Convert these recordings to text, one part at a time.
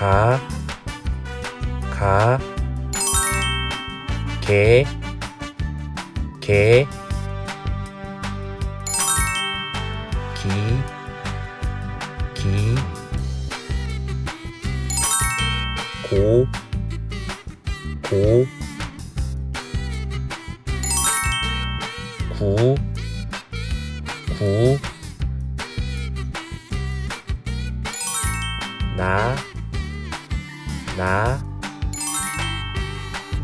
가, 가, 개, 개, 기, 기, 고, 고, 구, 구,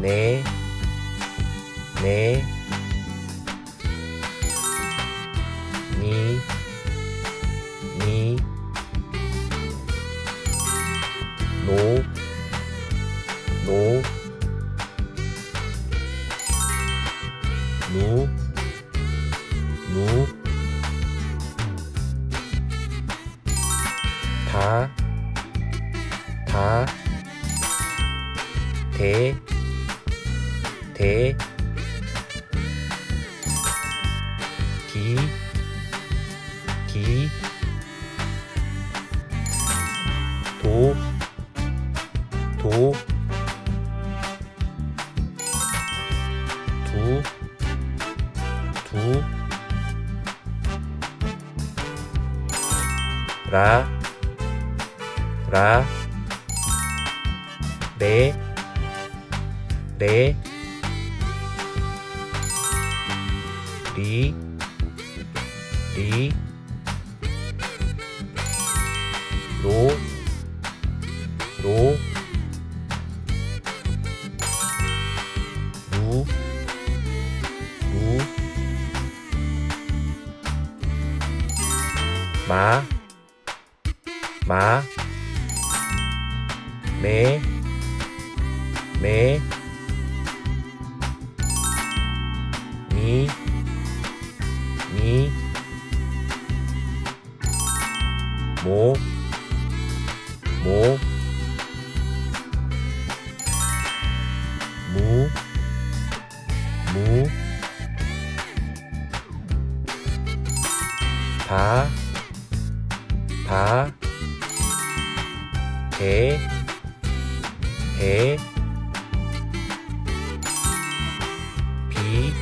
네, 네, 니, 니, 노, 노, 누, 누, 다, 다, 대, 대, 기, 기, 도, 도, 두, 두, 라, 라, 레, 레, 리, 리, 로, 로, 루, 루, 마, 마, 매, 매, 바, 바, 배, 배, 비,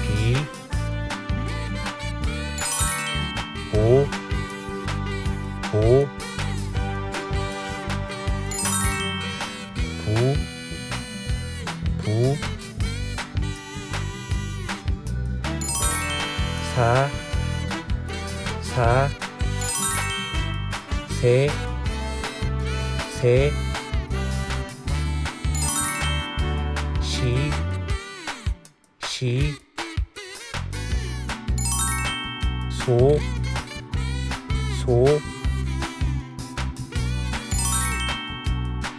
비, 보, 보, 사, 세, 세, 시, 시, 소, 소,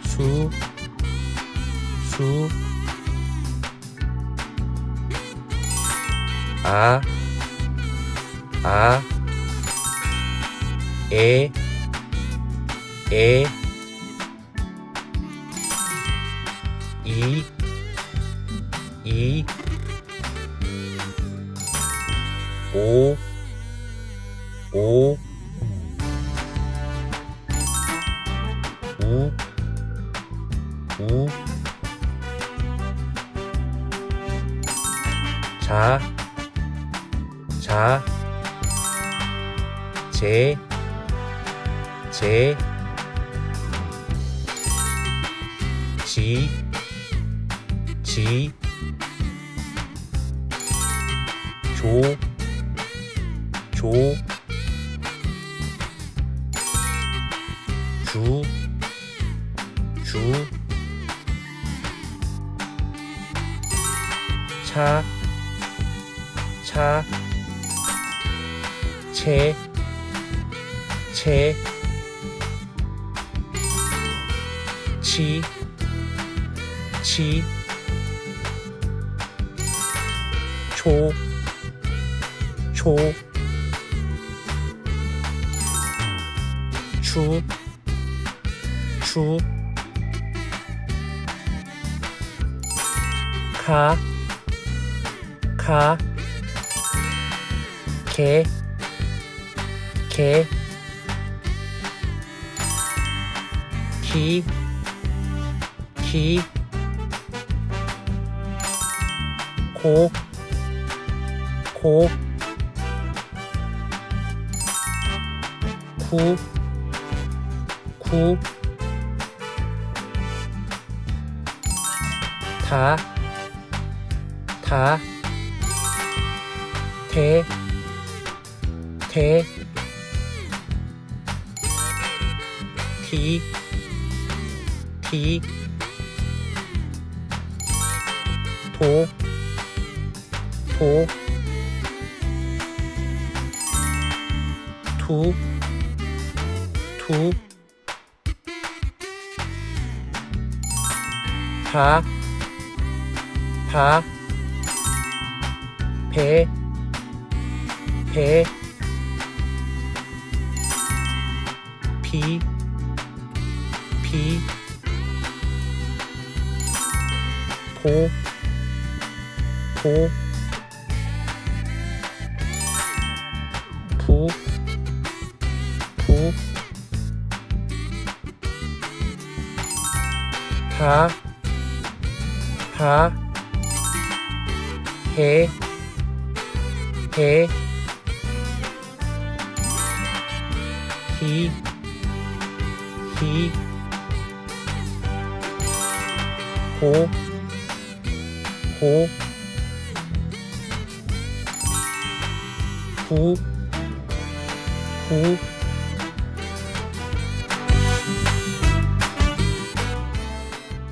수, 수, 아, 아, 에, 에, 이, 이, 오, 오, 우, 우, 자, 자, 제, 제, 지, 지, 조, 조, 주, 주, 차, 차, 채, 채, 치, 치, 초, 초, 추, 추, 카, 카, 개, 개, 기, 기, 고, 고, 구, 구, 다, 다, 대, 대, 디, 디, 도, 도, 두, 두, 다, 다, 배, 배, 비, 비, 보, 보, 부, 부, 다, 다, 해, 해, 히, 히, 호, 호, 구, 구,